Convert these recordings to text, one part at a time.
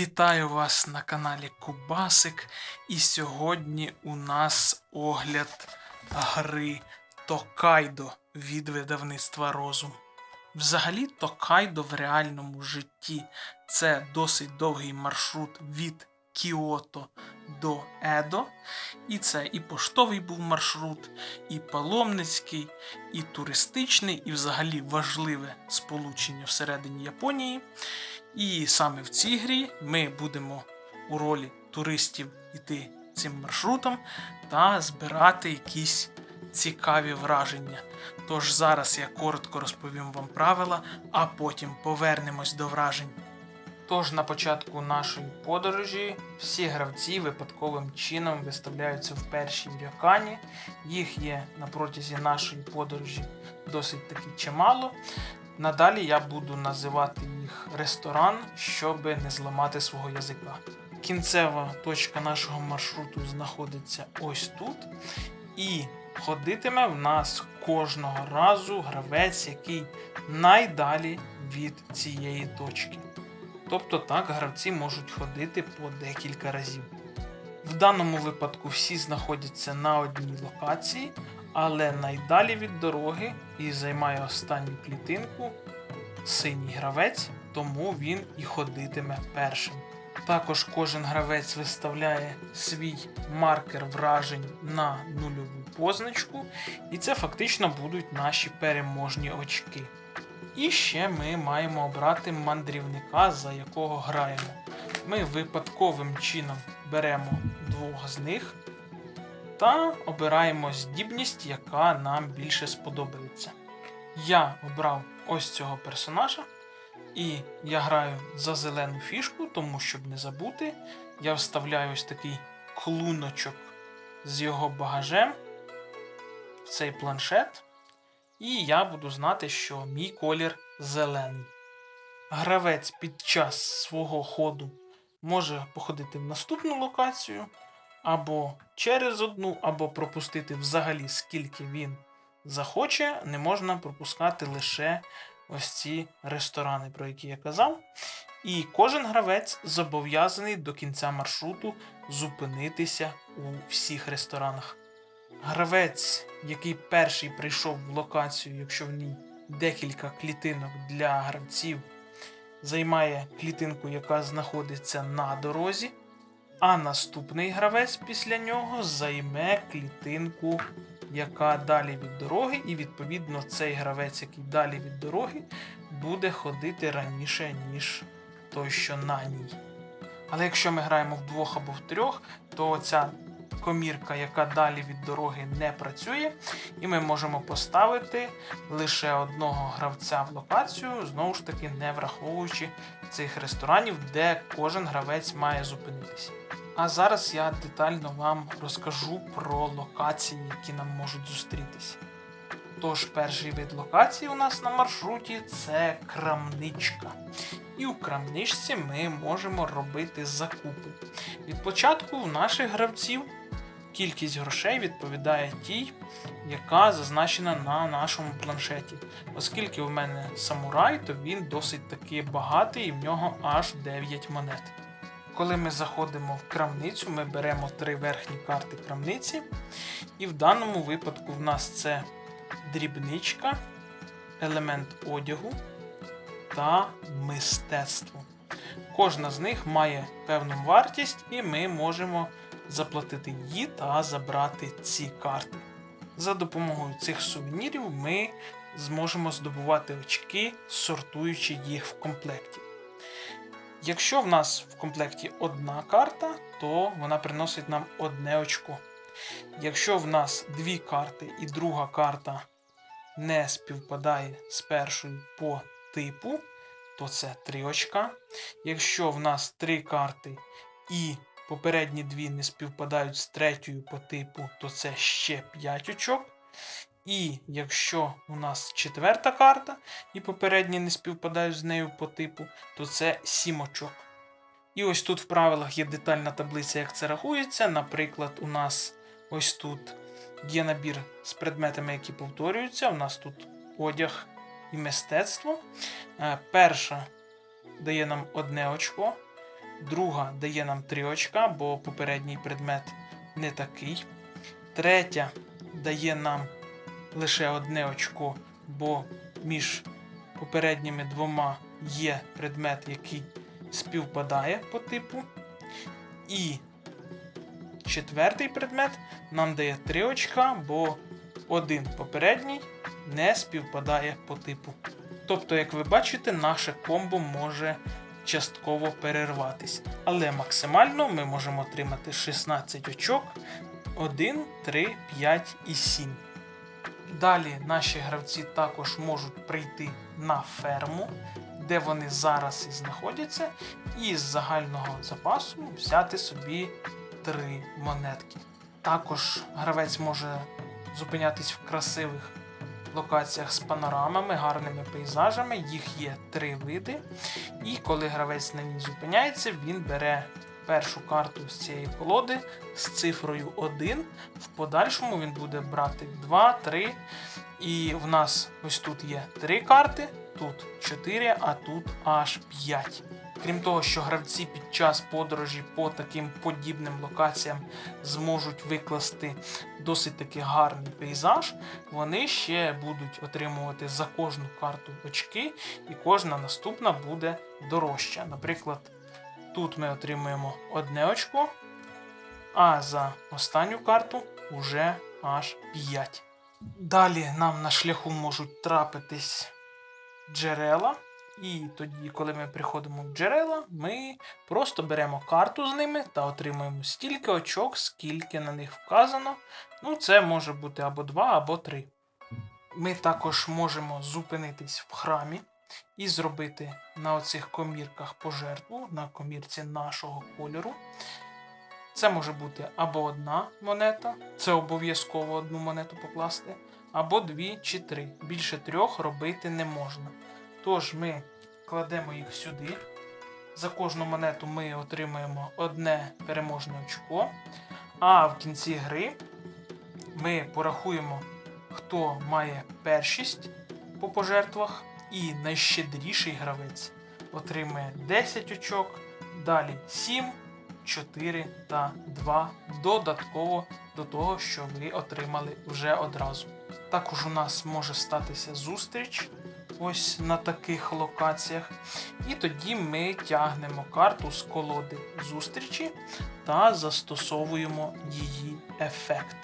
Вітаю вас на каналі Кубасик. І сьогодні у нас огляд гри Токайдо від видавництва Розум. Взагалі, Токайдо в реальному житті це досить довгий маршрут від Кіото до Едо. І це і поштовий був маршрут, і паломницький, і туристичний, і взагалі важливе сполучення всередині Японії. І саме в цій грі ми будемо у ролі туристів йти цим маршрутом та збирати якісь цікаві враження. Тож зараз я коротко розповім вам правила, а потім повернемось до вражень. Тож на початку нашої подорожі всі гравці випадковим чином виставляються в першій рякані. Їх є на протязі нашої подорожі досить таки чимало. Надалі я буду називати ресторан, щоб не зламати свого язика. Кінцева точка нашого маршруту знаходиться ось тут. І ходитиме в нас кожного разу гравець, який найдалі від цієї точки. Тобто так гравці можуть ходити по декілька разів. В даному випадку всі знаходяться на одній локації, але найдалі від дороги і займає останню клітинку синій гравець, тому він і ходитиме першим. Також кожен гравець виставляє свій маркер вражень на нульову позначку, і це фактично будуть наші переможні очки. І ще ми маємо обрати мандрівника, за якого граємо. Ми випадковим чином беремо двох з них та обираємо здібність, яка нам більше сподобається. Я обрав ось цього персонажа, і я граю за зелену фішку, тому щоб не забути, я вставляю ось такий клуночок з його багажем в цей планшет. І я буду знати, що мій колір зелений. Гравець під час свого ходу може походити в наступну локацію, або через одну, або пропустити взагалі скільки він захоче. Не можна пропускати лише ось ці ресторани, про які я казав. І кожен гравець зобов'язаний до кінця маршруту зупинитися у всіх ресторанах. Гравець, який перший прийшов в локацію, якщо в ній декілька клітинок для гравців, займає клітинку, яка знаходиться на дорозі, а наступний гравець після нього займе клітинку, яка далі від дороги, і відповідно цей гравець, який далі від дороги, буде ходити раніше, ніж той, що на ній. Але якщо ми граємо вдвох або в трьох, то ця комірка, яка далі від дороги не працює, і ми можемо поставити лише одного гравця в локацію, знову ж таки, не враховуючи цих ресторанів, де кожен гравець має зупинитися. А зараз я детально вам розкажу про локації, які нам можуть зустрітися. Тож, перший вид локації у нас на маршруті це крамничка. І у крамничці ми можемо робити закупи. Від початку у наших гравців кількість грошей відповідає тій, яка зазначена на нашому планшеті. Оскільки в мене самурай, то він досить таки багатий і в нього аж 9 монет. Коли ми заходимо в крамницю, ми беремо три верхні карти крамниці, і в даному випадку в нас це дрібничка, елемент одягу та мистецтво. Кожна з них має певну вартість, і ми можемо заплатити її та забрати ці карти. За допомогою цих сувенірів ми зможемо здобувати очки, сортуючи їх в комплекті. Якщо в нас в комплекті одна карта, то вона приносить нам одне очко. Якщо в нас дві карти і друга карта не співпадає з першою по типу, то це 3 очка. Якщо в нас три карти і попередні дві не співпадають з третьою по типу, то це ще 5 очок. І якщо у нас четверта карта, і попередні не співпадають з нею по типу, то це 7 очок. І ось тут в правилах є детальна таблиця, як це рахується. Наприклад, у нас ось тут є набір з предметами, які повторюються. У нас тут одяг і мистецтво. Е, Перша дає нам одне очко, Друга дає нам 3 очка, бо попередній предмет не такий. Третя дає нам лише одне очко, бо між попередніми двома є предмет, який співпадає по типу. І четвертий предмет нам дає 3 очка, бо один попередній не співпадає по типу. Тобто, як ви бачите, наше комбо може частково перерватись. Але максимально ми можемо отримати 16 очок 1, 3, 5 і 7. Далі наші гравці також можуть прийти на ферму, де вони зараз і знаходяться, і з загального запасу взяти собі 3 монетки. Також гравець може зупинятись в красивих локаціях з панорамами, гарними пейзажами. Їх є три види. І коли гравець на ній зупиняється, він бере першу карту з цієї колоди з цифрою 1. В подальшому він буде брати 2, 3. І в нас ось тут є 3 карти, тут 4, а тут аж 5. Крім того, що гравці під час подорожі по таким подібним локаціям зможуть викласти досить таки гарний пейзаж, вони ще будуть отримувати за кожну карту очки, і кожна наступна буде дорожча. Наприклад, тут ми отримуємо одне очко, а за останню карту вже аж 5. Далі нам на шляху можуть трапитись джерела. І тоді, коли ми приходимо в джерела, ми просто беремо карту з ними та отримуємо стільки очок, скільки на них вказано. Ну, це може бути або 2, або 3. Ми також можемо зупинитись в храмі і зробити на оцих комірках пожертву на комірці нашого кольору. Це може бути або одна монета, це обов'язково одну монету покласти, або дві чи три. Більше трьох робити не можна. Тож ми кладемо їх сюди. За кожну монету ми отримуємо одне переможне очко. А в кінці гри ми порахуємо, хто має першість по пожертвах, і найщедріший гравець отримує 10 очок, далі 7, 4 та 2 додатково до того, що ви отримали вже одразу. Також у нас може статися зустріч ось на таких локаціях. І тоді ми тягнемо карту з колоди зустрічі та застосовуємо її ефект.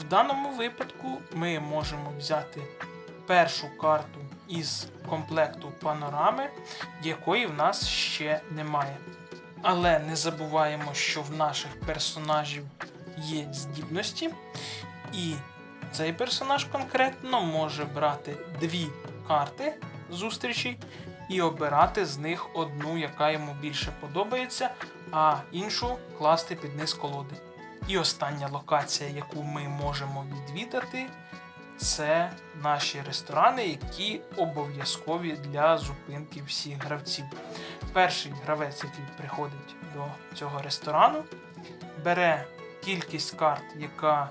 В даному випадку ми можемо взяти першу карту із комплекту панорами, якої в нас ще немає. Але не забуваємо, що в наших персонажів є здібності, і цей персонаж конкретно може брати дві карти зустрічі і обирати з них одну, яка йому більше подобається, а іншу класти під низ колоди. І остання локація, яку ми можемо відвідати, це наші ресторани, які обов'язкові для зупинки всіх гравців. Перший гравець, який приходить до цього ресторану, бере кількість карт, яка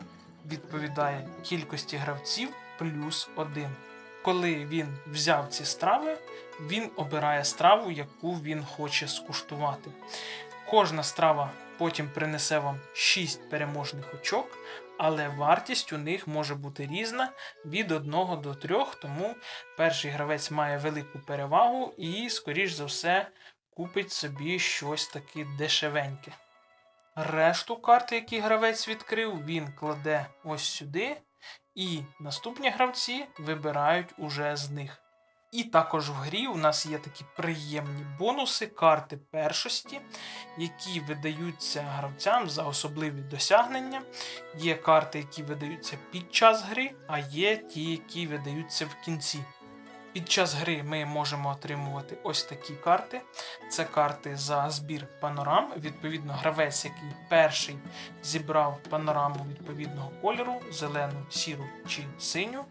відповідає кількості гравців, плюс один. Коли він взяв ці страви, він обирає страву, яку він хоче скуштувати. Кожна страва потім принесе вам 6 переможних очок, але вартість у них може бути різна від 1 до 3, тому перший гравець має велику перевагу і, скоріш за все, купить собі щось таке дешевеньке. Решту карт, які гравець відкрив, він кладе ось сюди. І наступні гравці вибирають уже з них. І також в грі у нас є такі приємні бонуси, карти першості, які видаються гравцям за особливі досягнення. Є карти, які видаються під час гри, а є ті, які видаються в кінці. Під час гри ми можемо отримувати ось такі карти. Це карти за збір панорам. Відповідно, гравець, який перший зібрав панораму відповідного кольору, зелену, сіру чи синю,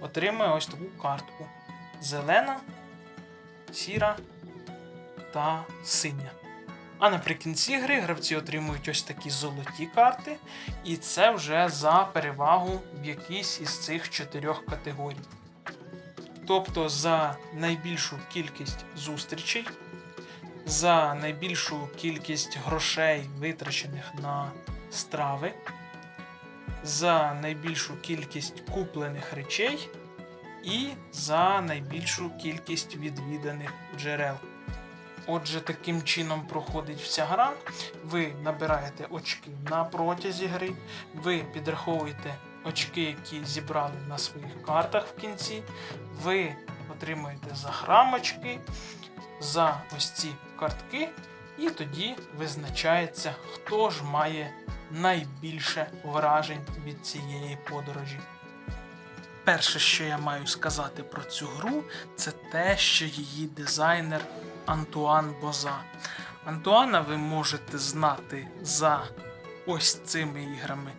отримує ось таку картку: зелена, сіра та синя. А наприкінці гри гравці отримують ось такі золоті карти, і це вже за перевагу в якійсь із цих чотирьох категорій. Тобто за найбільшу кількість зустрічей за найбільшу кількість грошей, витрачених на страви, за найбільшу кількість куплених речей і за найбільшу кількість відвіданих джерел. Отже, таким чином проходить вся гра. Ви набираєте очки на протязі гри, ви підраховуєте очки, які зібрали на своїх картах в кінці. Ви отримуєте за грам очки, за ось ці картки, і тоді визначається, хто ж має найбільше вражень від цієї подорожі. Перше, що я маю сказати про цю гру, це те, що її дизайнер Антуан Боза. Антуана ви можете знати за ось цими іграми,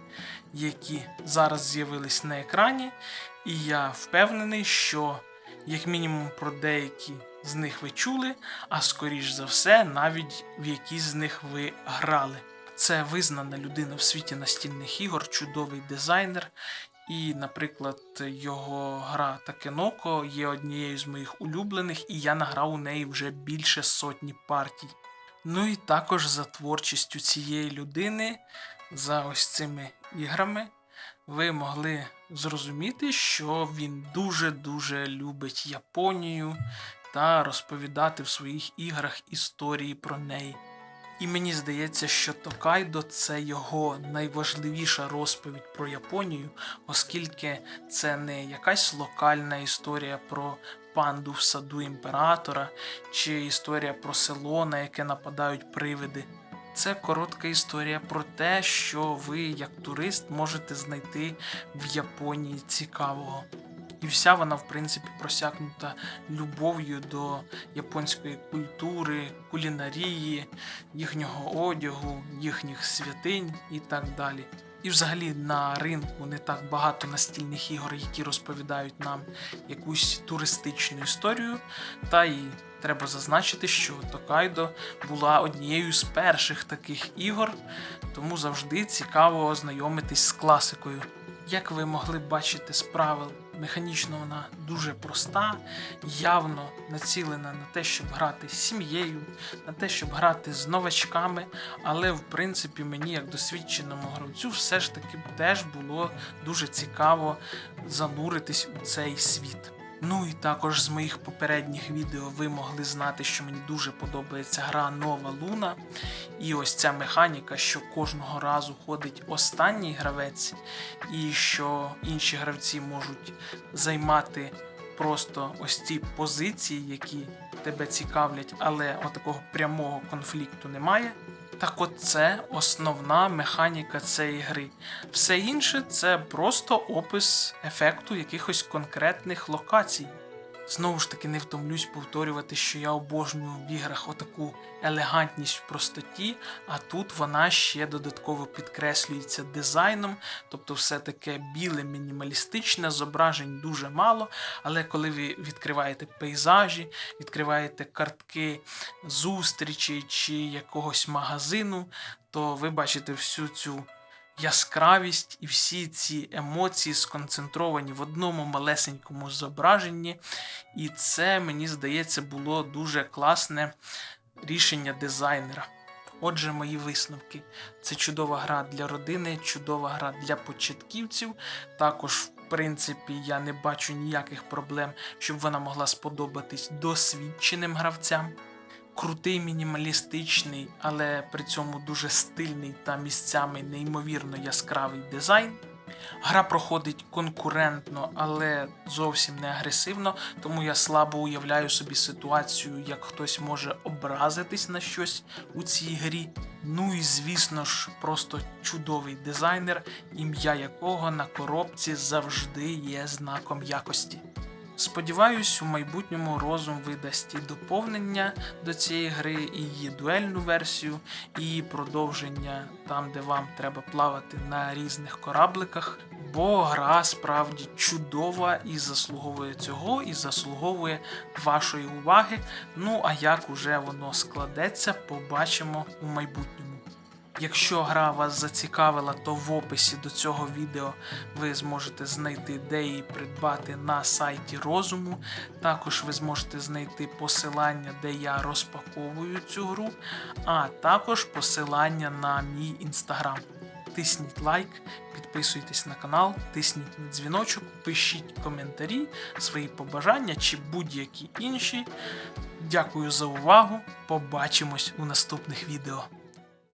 які зараз з'явились на екрані, і я впевнений, що як мінімум про деякі з них ви чули, а скоріш за все, навіть в які з них ви грали. Це визнана людина в світі настільних ігор, чудовий дизайнер. І, наприклад, його гра Такеноко є однією з моїх улюблених, і я награв у неї вже більше сотні партій. Ну і також за творчістю цієї людини, за ось цими іграми, ви могли зрозуміти, що він дуже-дуже любить Японію та розповідати в своїх іграх історії про неї. І мені здається, що Токайдо це його найважливіша розповідь про Японію, оскільки це не якась локальна історія про панду в саду імператора чи історія про село, на яке нападають привиди. Це коротка історія про те, що ви, як турист, можете знайти в Японії цікавого. І вся вона, в принципі, просякнута любов'ю до японської культури, кулінарії, їхнього одягу, їхніх святинь і так далі. І взагалі на ринку не так багато настільних ігор, які розповідають нам якусь туристичну історію. Та й треба зазначити, що Токайдо була однією з перших таких ігор, тому завжди цікаво ознайомитись з класикою. Як ви могли бачити з правил, механічно вона дуже проста, явно націлена на те, щоб грати з сім'єю, на те, щоб грати з новачками. Але в принципі мені, як досвідченому гравцю, все ж таки теж було дуже цікаво зануритись у цей світ. Ну і також з моїх попередніх відео ви могли знати, що мені дуже подобається гра Нова Луна. І ось ця механіка, що кожного разу ходить останній гравець, і що інші гравці можуть займати просто ось ці позиції, які тебе цікавлять, але отакого прямого конфлікту немає. Так от це основна механіка цієї гри. Все інше це просто опис ефекту якихось конкретних локацій. Знову ж таки, не втомлюсь повторювати, що я обожнюю в іграх отаку елегантність в простоті, а тут вона ще додатково підкреслюється дизайном, тобто все таке біле, мінімалістичне, зображень дуже мало. Але коли ви відкриваєте пейзажі, відкриваєте картки зустрічі чи якогось магазину, то ви бачите всю цю яскравість і всі ці емоції сконцентровані в одному малесенькому зображенні. І це, мені здається, було дуже класне рішення дизайнера. Отже, мої висновки. Це чудова гра для родини, чудова гра для початківців. Також, в принципі, я не бачу ніяких проблем, щоб вона могла сподобатись досвідченим гравцям крутий мінімалістичний, але при цьому дуже стильний та місцями неймовірно яскравий дизайн. Гра проходить конкурентно, але зовсім не агресивно, тому я слабо уявляю собі ситуацію, як хтось може образитись на щось у цій грі. Ну і звісно ж, просто чудовий дизайнер, ім'я якого на коробці завжди є знаком якості. Сподіваюсь, у майбутньому розум видасть і доповнення до цієї гри, і її дуельну версію, і продовження там, де вам треба плавати на різних корабликах. Бо гра справді чудова і заслуговує цього, і заслуговує вашої уваги. Ну а як уже воно складеться, побачимо у майбутньому. Якщо гра вас зацікавила, то в описі до цього відео ви зможете знайти, де її придбати на сайті розуму. Також ви зможете знайти посилання, де я розпаковую цю гру, а також посилання на мій інстаграм. Тисніть лайк, підписуйтесь на канал, тисніть на дзвіночок, пишіть коментарі, свої побажання чи будь-які інші. Дякую за увагу. Побачимось у наступних відео.